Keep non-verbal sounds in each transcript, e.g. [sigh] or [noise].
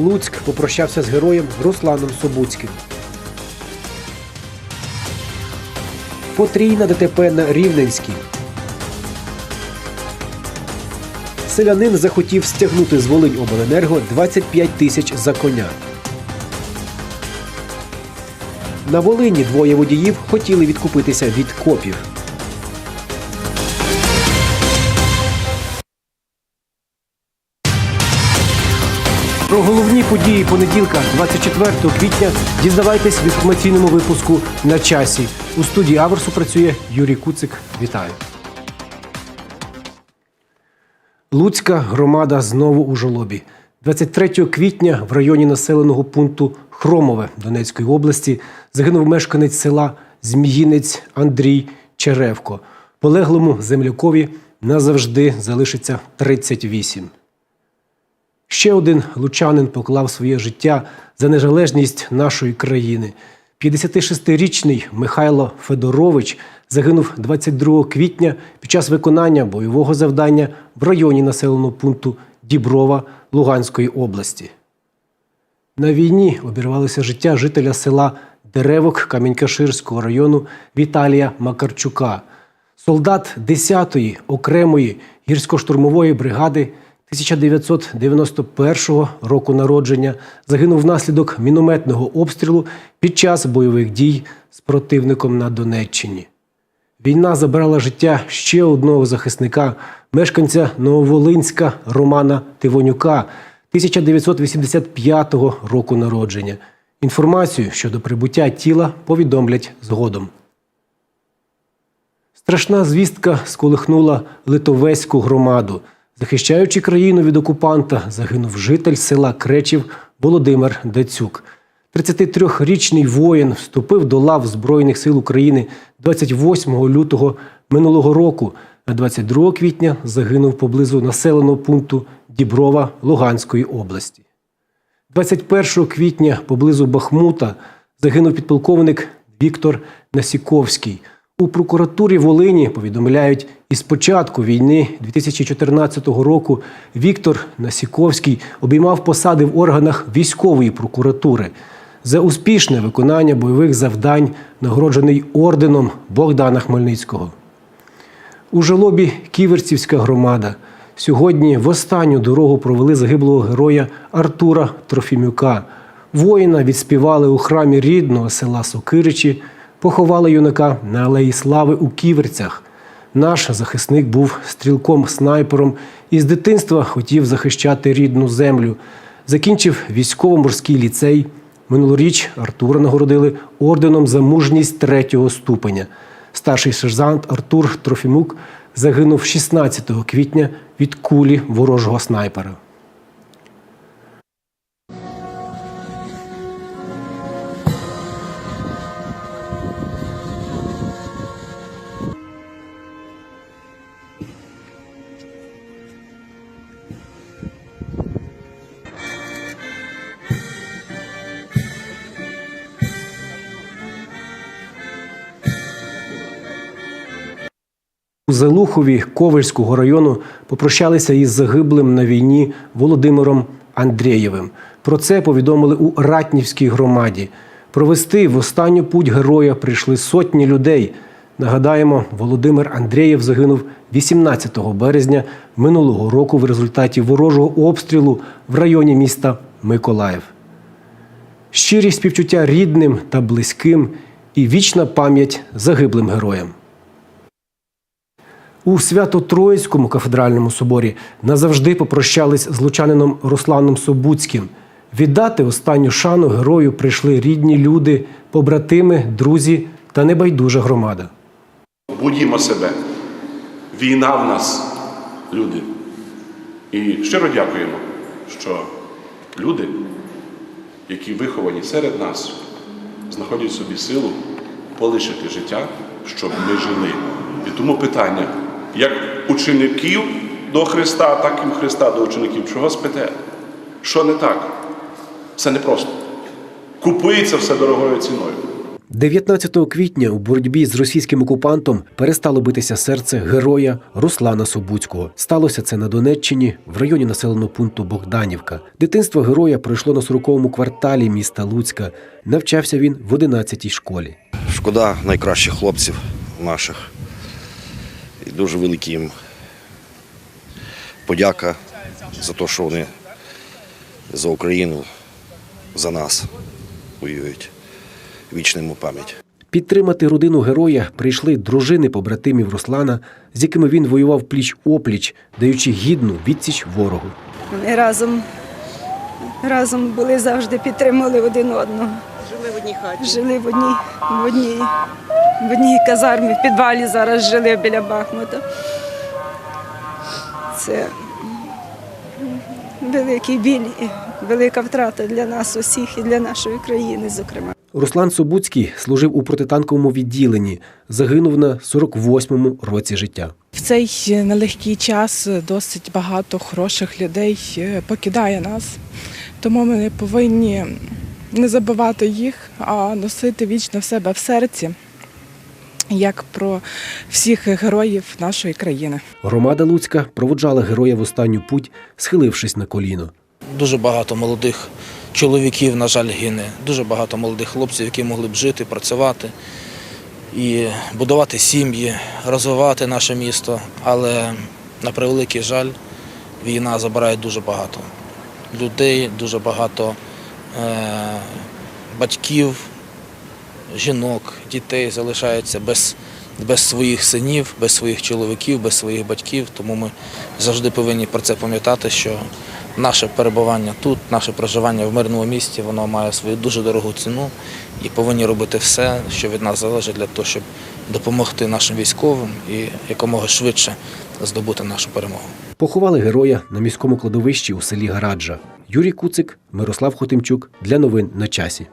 Луцьк попрощався з героєм Русланом Собуцьким. Потрійна ДТП на Рівненській. Селянин захотів стягнути з Волинь обленерго 25 тисяч за коня. На Волині двоє водіїв хотіли відкупитися від копів. Події понеділка, 24 квітня, дізнавайтесь в інформаційному випуску на часі. У студії Аверсу працює Юрій Куцик. Вітаю. Луцька громада знову у жолобі. 23 квітня в районі населеного пункту Хромове Донецької області загинув мешканець села Зміїнець Андрій Черевко. Полеглому землякові назавжди залишиться 38. Ще один лучанин поклав своє життя за незалежність нашої країни. 56-річний Михайло Федорович загинув 22 квітня під час виконання бойового завдання в районі населеного пункту Діброва Луганської області. На війні обірвалося життя жителя села Деревок Камінькаширського району Віталія Макарчука, солдат 10-ї окремої гірсько-штурмової бригади 1991 року народження загинув внаслідок мінометного обстрілу під час бойових дій з противником на Донеччині. Війна забрала життя ще одного захисника, мешканця Нововолинська Романа Тивонюка 1985 року народження. Інформацію щодо прибуття тіла повідомлять згодом. Страшна звістка сколихнула Литовеську громаду. Захищаючи країну від окупанта, загинув житель села Кречів Володимир Дацюк. 33-річний воїн вступив до лав Збройних сил України 28 лютого минулого року, а 22 квітня загинув поблизу населеного пункту Діброва Луганської області. 21 квітня поблизу Бахмута загинув підполковник Віктор Насіковський. У прокуратурі Волині повідомляють, із початку війни 2014 року Віктор Насіковський обіймав посади в органах військової прокуратури. За успішне виконання бойових завдань нагороджений орденом Богдана Хмельницького. У жалобі Ківерцівська громада. Сьогодні в останню дорогу провели загиблого героя Артура Трофімюка. Воїна відспівали у храмі рідного села Сокиричі, поховали юнака на Алеї Слави у Ківерцях. Наш захисник був стрілком-снайпером і з дитинства хотів захищати рідну землю. Закінчив військово-морський ліцей. Минулоріч Артура нагородили орденом за мужність третього ступеня. Старший сержант Артур Трофімук загинув 16 квітня від кулі ворожого снайпера. У Залухові Ковальського району попрощалися із загиблим на війні Володимиром Андрєєвим. Про це повідомили у Ратнівській громаді. Провести в останню путь героя прийшли сотні людей. Нагадаємо, Володимир Андрєєв загинув 18 березня минулого року в результаті ворожого обстрілу в районі міста Миколаїв. Щирі співчуття рідним та близьким і вічна пам'ять загиблим героям. У Свято-Троїцькому кафедральному соборі назавжди попрощались з лучанином Русланом Собуцьким. Віддати останню шану герою прийшли рідні люди, побратими, друзі та небайдужа громада. Будімо себе. Війна в нас, люди. І щиро дякуємо, що люди, які виховані серед нас, знаходять собі силу полишити життя, щоб ми жили. І тому питання, як учеників до Христа, так і Христа до учеників. Чого спите? Що не так? Все непросто. Купується все дорогою ціною. 19 квітня у боротьбі з російським окупантом перестало битися серце героя Руслана Собуцького. Сталося це на Донеччині в районі населеного пункту Богданівка. Дитинство героя пройшло на 40-му кварталі міста Луцька. Навчався він в 11-й школі. Шкода найкращих хлопців наших. Дуже великий їм подяка за те, що вони за Україну, за нас воюють. Вічна пам'ять. Підтримати родину героя прийшли дружини побратимів Руслана, з якими він воював пліч опліч, даючи гідну відсіч ворогу. Вони разом, разом були завжди підтримували один одного. Жили в одній хаті. Жили в одній, в одній, в одній казармі, в підвалі зараз жили біля Бахмута. Це великий біль і велика втрата для нас усіх і для нашої країни, зокрема. Руслан Собуцький служив у протитанковому відділенні, загинув на 48-му році життя. В цей нелегкий час досить багато хороших людей е, покидає нас, тому ми не повинні не забувати їх, а носити вічно в себе в серці, як про всіх героїв нашої країни. Громада Луцька проводжала героя в останню путь, схилившись на коліно. Дуже багато молодих чоловіків, на жаль, гине. Дуже багато молодих хлопців, які могли б жити, працювати і будувати сім'ї, розвивати наше місто. Але на превеликий жаль, війна забирає дуже багато людей, дуже багато батьків, жінок, дітей залишаються без, без своїх синів, без своїх чоловіків, без своїх батьків. Тому ми завжди повинні про це пам'ятати, що наше перебування тут, наше проживання в мирному місті, воно має свою дуже дорогу ціну і повинні робити все, що від нас залежить для того, щоб допомогти нашим військовим і якомога швидше здобути нашу перемогу. Поховали героя на міському кладовищі у селі Гараджа. Юрій Куцик, Мирослав Хотимчук для новин на часі.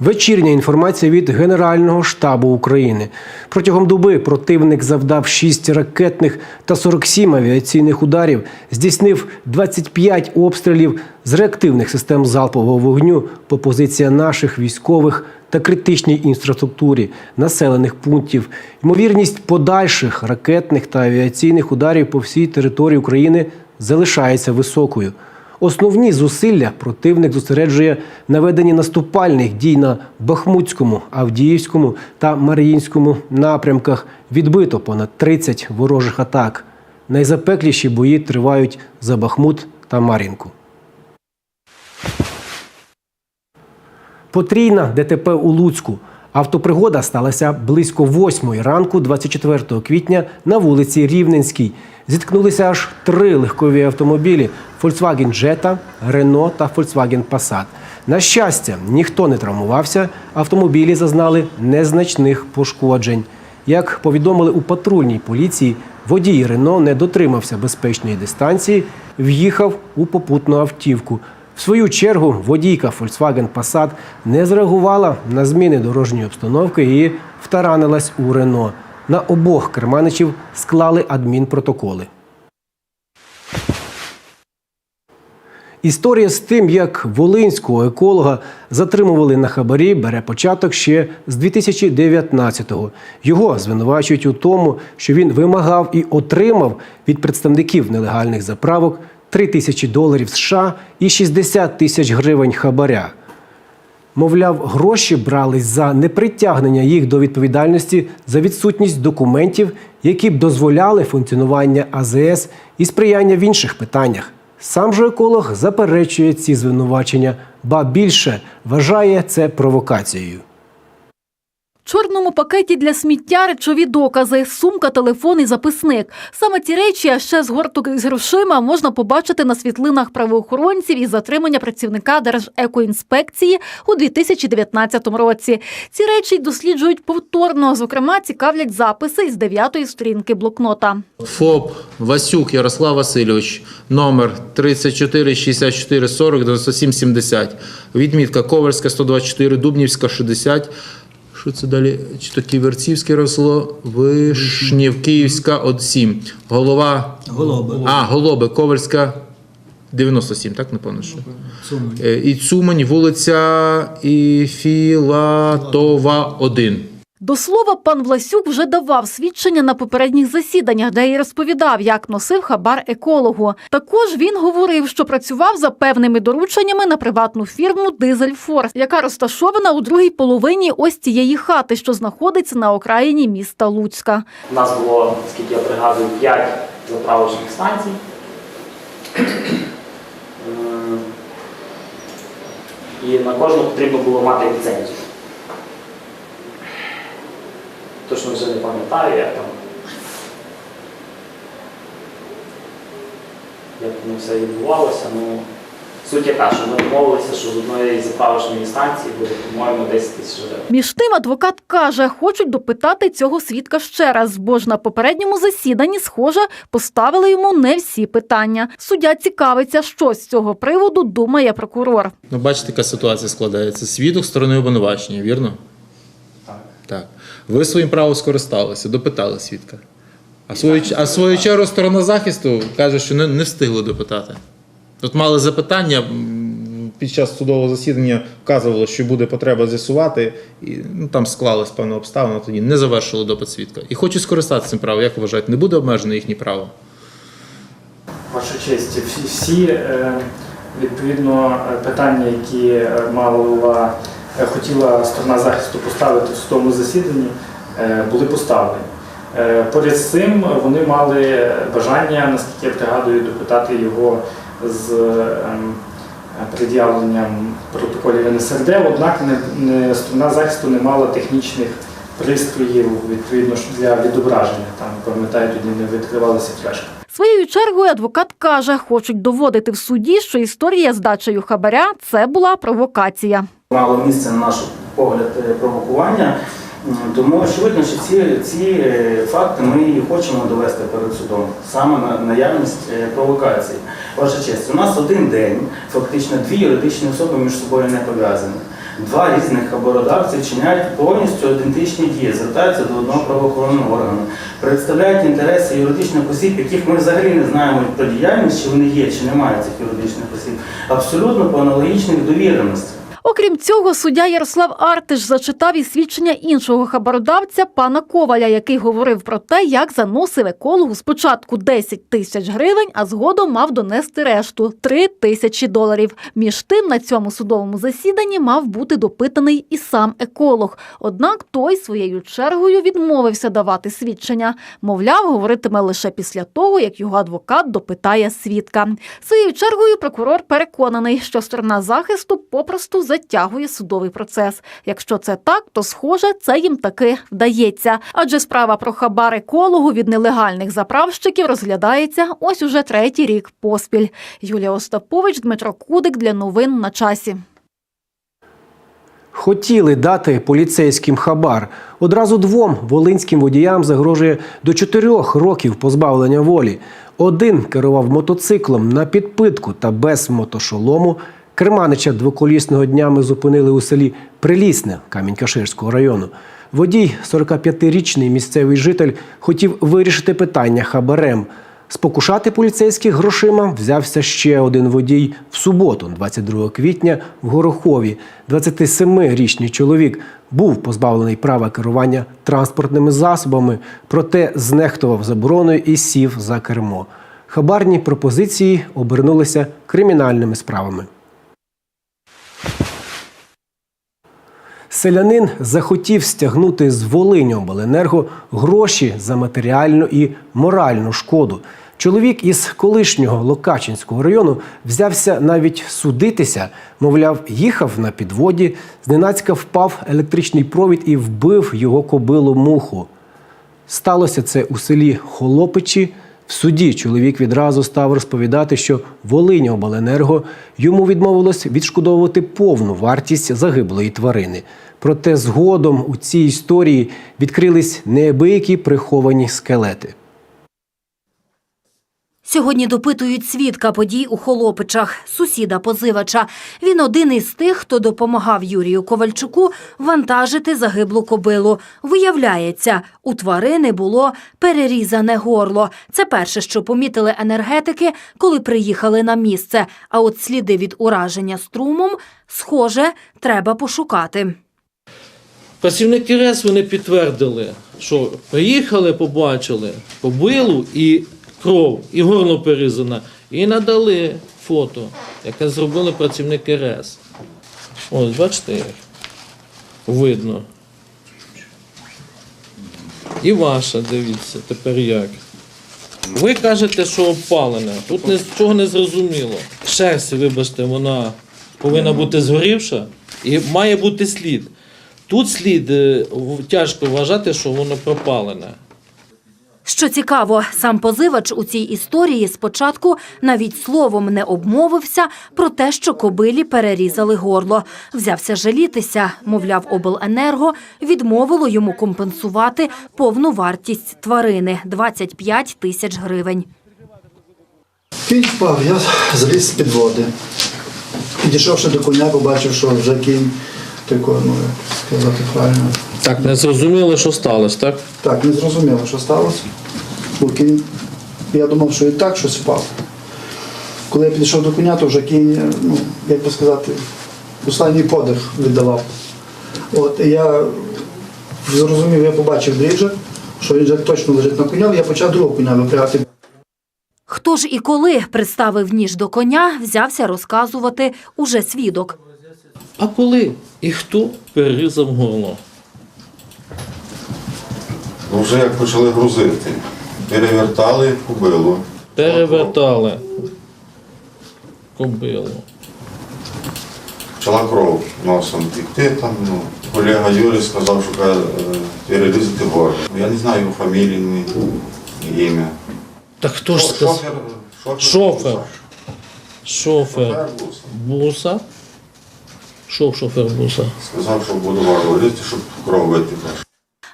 Вечірня інформація від Генерального штабу України. Протягом доби противник завдав 6 ракетних та 47 авіаційних ударів, здійснив 25 обстрілів з реактивних систем залпового вогню по позиціях наших військових та критичній інфраструктурі населених пунктів. Ймовірність подальших ракетних та авіаційних ударів по всій території України залишається високою. Основні зусилля противник зосереджує на веденні наступальних дій на Бахмутському, Авдіївському та Маріїнському напрямках. Відбито понад 30 ворожих атак. Найзапекліші бої тривають за Бахмут та Мар'їнку. Потрійна ДТП у Луцьку. Автопригода сталася близько 8 ранку 24 квітня на вулиці Рівненській. Зіткнулися аж три легкові автомобілі: Volkswagen Jetta, Renault та Volkswagen Passat. На щастя, ніхто не травмувався, автомобілі зазнали незначних пошкоджень. Як повідомили у патрульній поліції, водій Рено не дотримався безпечної дистанції, в'їхав у попутну автівку. В свою чергу водійка Volkswagen Passat не зреагувала на зміни дорожньої обстановки і втаранилась у Рено. На обох керманичів склали адмінпротоколи. Історія з тим, як волинського еколога затримували на хабарі, бере початок ще з 2019-го. Його звинувачують у тому, що він вимагав і отримав від представників нелегальних заправок 3 тисячі доларів США і 60 тисяч гривень хабаря. Мовляв, гроші брались за непритягнення їх до відповідальності за відсутність документів, які б дозволяли функціонування АЗС і сприяння в інших питаннях. Сам же еколог заперечує ці звинувачення, ба більше вважає це провокацією. Чорному пакеті для сміття речові докази, сумка, телефон і записник. Саме ці речі, а ще згорток з грошима, можна побачити на світлинах правоохоронців із затримання працівника Держекоінспекції у 2019 році. Ці речі досліджують повторно. Зокрема, цікавлять записи із дев'ятої сторінки блокнота. ФОП Васюк Ярослав Васильович, номер 34 64 40 97 70. Відмітка Ковальська 124, Дубнівська 60. Що це далі? Чи то Ківерцівське росло? Вишнів, Київська от 7. Голова. Голоби. А, Голоби, Ковальська 97, так, напевно, що? Е, І Цумань, вулиця Іфілатова, 1. До слова, пан Власюк вже давав свідчення на попередніх засіданнях, де й розповідав, як носив хабар екологу. Також він говорив, що працював за певними дорученнями на приватну фірму Дизельфорс, яка розташована у другій половині ось цієї хати, що знаходиться на окраїні міста Луцька. У нас було, скільки я пригадую, 5 заправочних станцій. Ем, І на кожну потрібно було мати ліцензію. Точно вже не пам'ятаю, як там. Як воно все відбувалося. Ну, суть яка, що ми домовилися, що з одної заправочної станції буде, по-моєму, 10 тисяч гривень. Між тим адвокат каже, хочуть допитати цього свідка ще раз, бо ж на попередньому засіданні, схоже, поставили йому не всі питання. Суддя цікавиться, що з цього приводу думає прокурор. Ну, бачите, яка ситуація складається. Свідок сторони обвинувачення, вірно? Так. Так. Ви своїм правом скористалися, допитали свідка. А свою, а свою чергу сторона захисту каже, що не, не встигли допитати. От мали запитання під час судового засідання вказувало, що буде потреба з'ясувати, і ну, там склалась певна обставина, тоді не завершили допит свідка. І хочу скористатися цим правом. Як ви вважаєте, не буде обмежено їхнє право? Ваша честь, всі, всі е, відповідно е, питання, які е, мала хотіла сторона захисту поставити в судовому засіданні, е, були поставлені. Е, Поряд з цим вони мали бажання, наскільки я пригадую, допитати його з ем, пред'явленням протоколів НСРД, однак не, сторона захисту не мала технічних пристроїв відповідно для відображення. Там, пам'ятаю, тоді не відкривалися флешки. Своєю чергою адвокат каже, хочуть доводити в суді, що історія з дачею хабаря це була провокація. мало місце на наш погляд е, провокування. Тому очевидно, що ці, ці е, факти ми і хочемо довести перед судом, саме на наявність е, провокації. Ваша честь, у нас один день, фактично дві юридичні особи між собою не пов'язані. Два різних хабародавці вчиняють повністю ідентичні дії, звертаються до одного правоохоронного органу, представляють інтереси юридичних осіб, яких ми взагалі не знаємо про діяльність, чи вони є, чи немає цих юридичних осіб, абсолютно по аналогічних довіреностях. Окрім цього, суддя Ярослав Артиш зачитав і свідчення іншого хабародавця пана Коваля, який говорив про те, як заносив екологу спочатку 10 тисяч гривень, а згодом мав донести решту 3 тисячі доларів. Між тим на цьому судовому засіданні мав бути допитаний і сам еколог. Однак той своєю чергою відмовився давати свідчення. Мовляв, говоритиме лише після того, як його адвокат допитає свідка. Своєю чергою прокурор переконаний, що сторона захисту попросту затягує судовий процес. Якщо це так, то схоже, це їм таки вдається. Адже справа про хабар екологу від нелегальних заправщиків розглядається ось уже третій рік поспіль. Юлія Остапович, Дмитро Кудик для новин на часі. Хотіли дати поліцейським хабар. Одразу двом волинським водіям загрожує до чотирьох років позбавлення волі. Один керував мотоциклом на підпитку та без мотошолому. Керманича двоколісного днями зупинили у селі Прилісне Камінь-Каширського району. Водій, 45-річний місцевий житель, хотів вирішити питання хабарем. Спокушати поліцейських грошима взявся ще один водій в суботу, 22 квітня, в Горохові. 27-річний чоловік був позбавлений права керування транспортними засобами, проте знехтував забороною і сів за кермо. Хабарні пропозиції обернулися кримінальними справами. Селянин захотів стягнути з Волиньобленерго гроші за матеріальну і моральну шкоду. Чоловік із колишнього Локачинського району взявся навіть судитися, мовляв, їхав на підводі, зненацька впав електричний провід і вбив його кобилу муху. Сталося це у селі Холопичі. В суді чоловік відразу став розповідати, що Волиньобленерго йому відмовилось відшкодовувати повну вартість загиблої тварини. Проте згодом у цій історії відкрились неабиякі приховані скелети. Сьогодні допитують свідка подій у Холопичах, сусіда позивача. Він один із тих, хто допомагав Юрію Ковальчуку вантажити загиблу кобилу. Виявляється, у тварини було перерізане горло. Це перше, що помітили енергетики, коли приїхали на місце. А от сліди від ураження струмом, схоже, треба пошукати. Працівники РЕС вони підтвердили, що приїхали, побачили кобилу і кров, і горло перерізане, і надали фото, яке зробили працівники РЕС. Ось, бачите, як видно. І ваша, дивіться, тепер як. Ви кажете, що опалене. Тут нічого не зрозуміло. Шерсть, вибачте, вона повинна бути згорівша і має бути слід. Тут слід е, тяжко вважати, що воно пропалене. Що цікаво, сам позивач у цій історії спочатку навіть словом не обмовився про те, що кобилі перерізали горло. Взявся жалітися, мовляв, обленерго відмовило йому компенсувати повну вартість тварини 25 тисяч гривень. Кінь впав, я заліз з-під води. Підійшовши до коня, побачив, що вже кінь такий, ну як сказати правильно. Так, не зрозуміли, що сталося, так? Так, не зрозуміло, що сталося. Бо кінь, я думав, що і так щось впав. Коли я підійшов до коня, то вже кінь, ну, як би сказати, останній подих віддавав. От, і я зрозумів, я побачив дріжджа, що він вже точно лежить на коня, я почав другого коня випрягати. Хто ж і коли представив ніж до коня, взявся розказувати уже свідок. А коли і хто перерізав горло? Ну, вже як почали грузити, перевертали кобилу. Перевертали кобилу. Почала кров носом тікти там. Ну, колега Юрій сказав, що каже, е, перерізати горло. Я не знаю його фамілії, ні, ні ім'я. Так хто ж сказав? Шофер, шофер, Шофер. Шофер Шофер буса. Що шофер буса? Сказав, що буду різати, щоб кров витекла.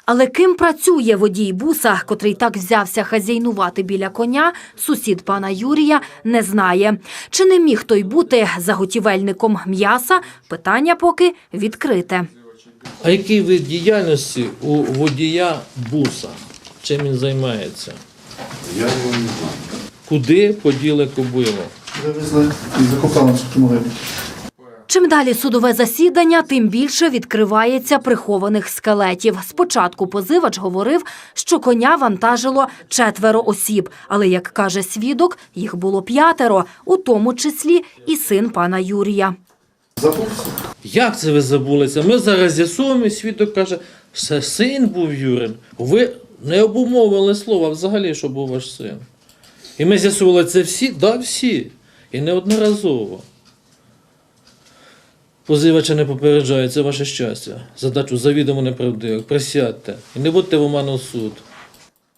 Але ким працює водій буса, котрий так взявся хазяйнувати біля коня, сусід пана Юрія не знає. Чи не міг той бути заготівельником м'яса? Питання поки відкрите. А який вид діяльності у водія буса? Чим він займається? Я його не знаю. Куди поділи кобилу? Вивезли і закопали в автомобілі. Чим далі судове засідання, тим більше відкривається прихованих скелетів. Спочатку позивач говорив, що коня вантажило четверо осіб, але, як каже свідок, їх було п'ятеро, у тому числі і син пана Юрія. Як це ви забулися? Ми зараз з'ясуємо, свідок каже, що син був Юрин. Ви не обумовили слова взагалі, що був ваш син. І ми з'ясували це всі? Да, всі. І неодноразово. Позивача не попереджає, це ваше щастя. Задачу завідомо неправдивих. Присядьте. І не будьте в оману суд.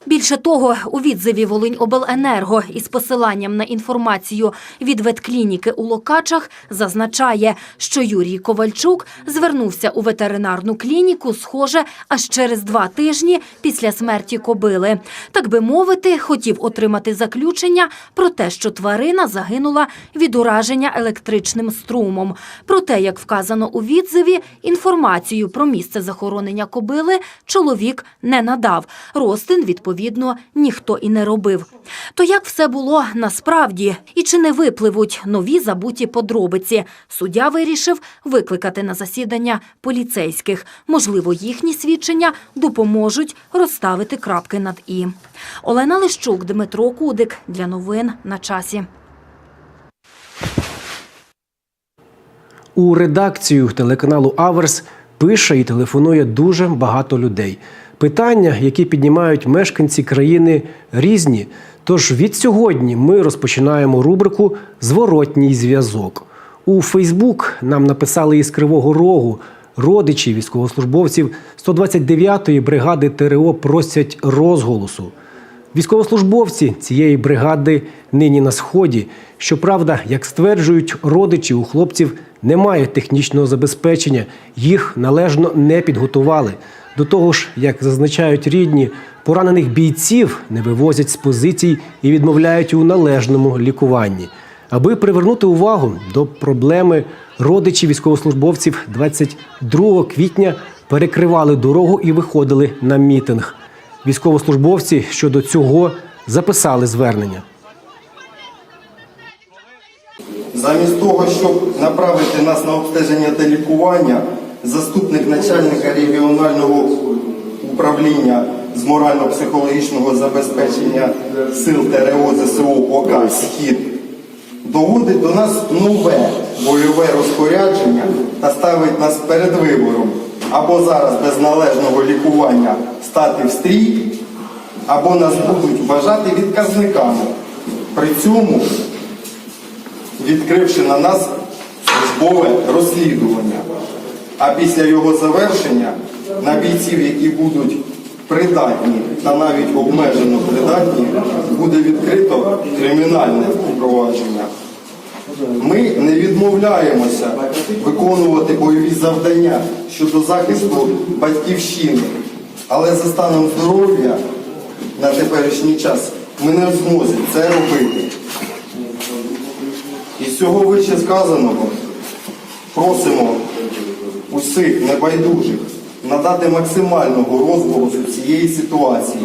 Більше того, у відзиві Волиньобленерго із посиланням на інформацію від ветклініки у Локачах зазначає, що Юрій Ковальчук звернувся у ветеринарну клініку, схоже, аж через два тижні після смерті кобили. Так би мовити, хотів отримати заключення про те, що тварина загинула від ураження електричним струмом. Проте, як вказано у відзиві, інформацію про місце захоронення кобили чоловік не надав. Ростин, відповідно, ніхто і не робив. То як все було насправді? І чи не випливуть нові забуті подробиці? Суддя вирішив викликати на засідання поліцейських. Можливо, їхні свідчення допоможуть розставити крапки над «і». Олена Лищук, Дмитро Кудик. Для новин на часі. У редакцію телеканалу Аверс пише і телефонує дуже багато людей. Питання, які піднімають мешканці країни, різні. Тож від сьогодні ми розпочинаємо рубрику Зворотній зв'язок. У Фейсбук нам написали із Кривого Рогу. Родичі військовослужбовців 129-ї бригади ТРО просять розголосу. Військовослужбовці цієї бригади нині на сході. Щоправда, як стверджують родичі, у хлопців немає технічного забезпечення, їх належно не підготували. До того ж, як зазначають рідні, Поранених бійців не вивозять з позицій і відмовляють у належному лікуванні. Аби привернути увагу до проблеми, родичі військовослужбовців 22 квітня перекривали дорогу і виходили на мітинг. Військовослужбовці щодо цього записали звернення. Замість того, щоб направити нас на обстеження та лікування, заступник начальника регіонального управління з морально-психологічного забезпечення сил ТРО ЗСУ ОК «Схід» доводить до нас нове бойове розпорядження та ставить нас перед вибором або зараз без належного лікування стати в стрій, або нас будуть вважати відказниками. При цьому відкривши на нас службове розслідування. А після його завершення на бійців, які будуть придатні та навіть обмежено придатні, буде відкрито кримінальне провадження. Ми не відмовляємося виконувати бойові завдання щодо захисту батьківщини, але за станом здоров'я на теперішній час ми не в змозі це робити. Із цього вище сказаного просимо усіх небайдужих надати максимального розголосу цієї ситуації.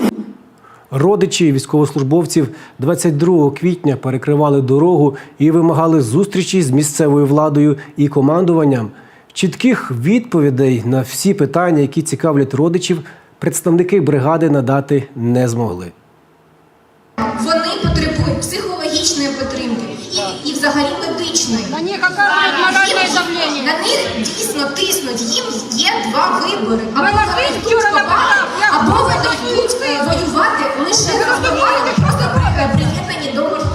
Родичі військовослужбовців 22 квітня перекривали дорогу і вимагали зустрічі з місцевою владою і командуванням. Чітких відповідей на всі питання, які цікавлять родичів, представники бригади надати не змогли. Вони потребують психологічної підтримки і, і взагалі медичної. На них Їм- На них дійсно тиснуть. Їм є два вибори. Або вони йдуть або вони йдуть воювати лише роздавали, просто приєднані до гурту.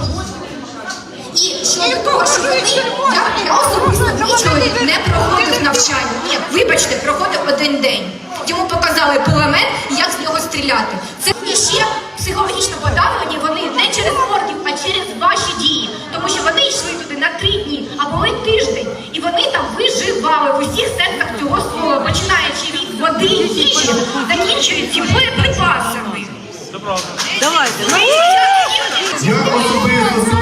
І того, що вони, я, я особисто чоловік не проходив навчання. Ні, вибачте, проходив один день. Йому показали кулемет, і як з нього стріляти. Це ще психологічно подавлені вони не через мордів, виживали в усіх сенсах цього слова, починаючи від води і їжі, закінчуючи боєприпасами. Давайте. Я особисто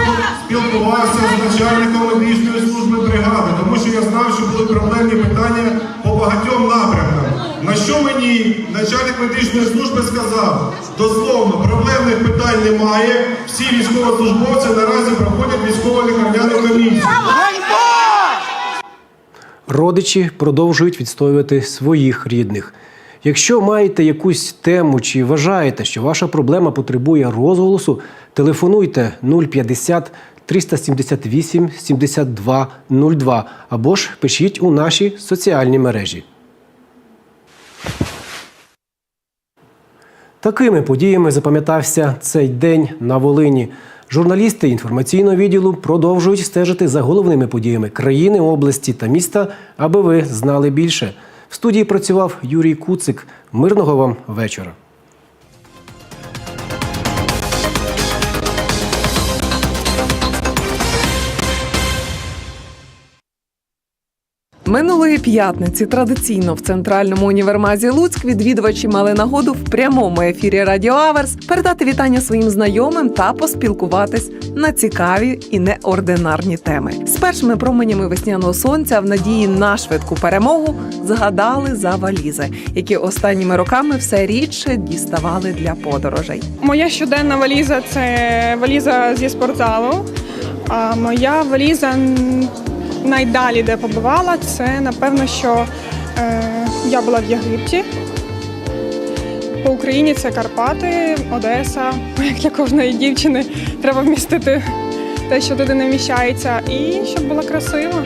спілкувався з начальником медичної служби бригади, тому що я знав, що були проблемні питання по багатьом напрямкам. На що мені начальник медичної служби сказав? Дословно, проблемних питань немає. Всі військовослужбовці наразі проходять військово-лікарняну комісію. Родичі продовжують відстоювати своїх рідних. Якщо маєте якусь тему чи вважаєте, що ваша проблема потребує розголосу, телефонуйте 050 378 72 02 або ж пишіть у наші соціальні мережі. Такими подіями запам'ятався цей день на Волині. Журналісти інформаційного відділу продовжують стежити за головними подіями країни, області та міста, аби ви знали більше. В студії працював Юрій Куцик. Мирного вам вечора. Минулої п'ятниці традиційно в центральному універмазі Луцьк відвідувачі мали нагоду в прямому ефірі Радіо Аверс передати вітання своїм знайомим та поспілкуватись на цікаві і неординарні теми. З першими променями весняного сонця в надії на швидку перемогу згадали за валізи, які останніми роками все рідше діставали для подорожей. Моя щоденна валіза це валіза зі спортзалу. А моя валіза найдалі, де побувала, це напевно, що е, я була в Єгипті. По Україні це Карпати, Одеса. [laughs] Як для кожної дівчини треба вмістити те, що туди не вміщається. І щоб була красива,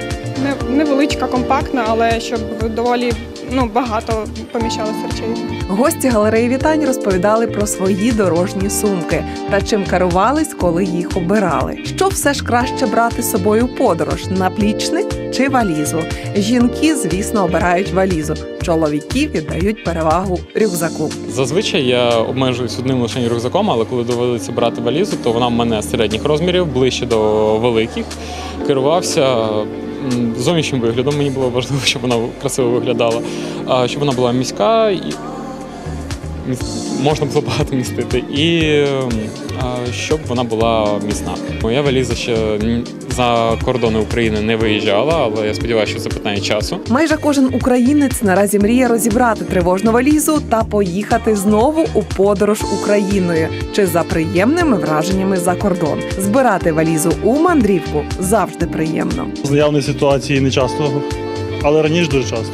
невеличка, компактна, але щоб доволі ну, багато поміщалося речей. Гості галереї вітань розповідали про свої дорожні сумки та чим керувались, коли їх обирали. Що все ж краще брати з собою в подорож наплічник чи валізу. Жінки, звісно, обирають валізу. Чоловіки віддають перевагу рюкзаку. Зазвичай я обмежуюсь одним лише рюкзаком, але коли доводиться брати валізу, то вона в мене середніх розмірів, ближче до великих. Керувався зовнішнім виглядом. Мені було важливо, щоб вона красиво виглядала, щоб вона була міська можна було багато містити, і щоб вона була міцна. Моя валіза ще за кордони України не виїжджала, але я сподіваюся, що це питання часу. Майже кожен українець наразі мріє розібрати тривожну валізу та поїхати знову у подорож Україною чи за приємними враженнями за кордон. Збирати валізу у мандрівку завжди приємно. З наявної ситуації не часто, але раніше дуже часто.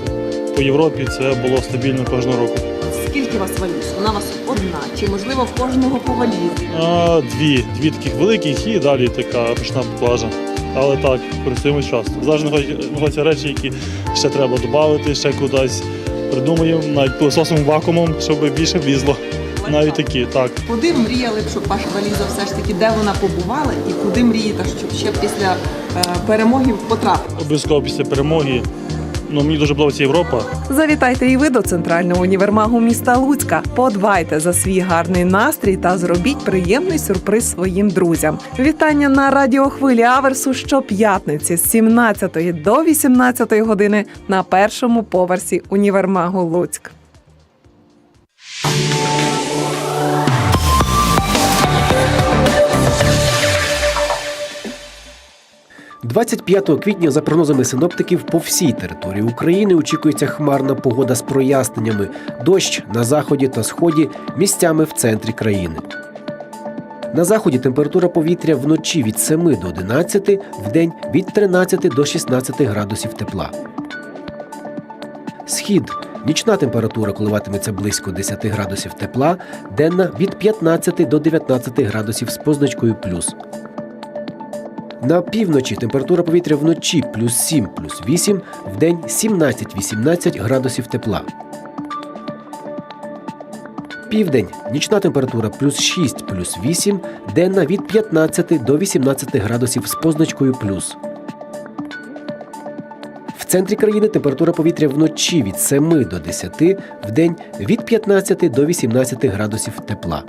По Європі це було стабільно кожного року. Скільки у вас валіз? Вона у вас одна чи можливо в кожного по валізі? А, дві, дві таких великих і далі така ручна поклажа. Але так, працюємо часто. Завжди знаходяться речі, які ще треба додати, ще кудись придумаємо, навіть пилососом вакуумом, щоб більше влізло. Навіть такі, так. Куди мріяли б, щоб ваша валіза все ж таки, де вона побувала, і куди мрієте, щоб ще після е, перемоги потрапити? Обов'язково після перемоги. Ну, мені дуже подобається Європа. Завітайте і ви до центрального універмагу міста Луцька. Подбайте за свій гарний настрій та зробіть приємний сюрприз своїм друзям. Вітання на радіохвилі Аверсу щоп'ятниці з 17 до 18 години на першому поверсі універмагу Луцьк. 25 квітня, за прогнозами синоптиків, по всій території України очікується хмарна погода з проясненнями, дощ на заході та сході, місцями в центрі країни. На заході температура повітря вночі від 7 до 11, вдень від 13 до 16 градусів тепла. Схід. Нічна температура коливатиметься близько 10 градусів тепла, денна від 15 до 19 градусів з позначкою плюс. На півночі температура повітря вночі плюс 7, плюс 8, вдень 17-18 градусів тепла. Південь нічна температура плюс 6, плюс 8, денна від 15 до 18 градусів з позначкою плюс. В центрі країни температура повітря вночі від 7 до 10, вдень від 15 до 18 градусів тепла.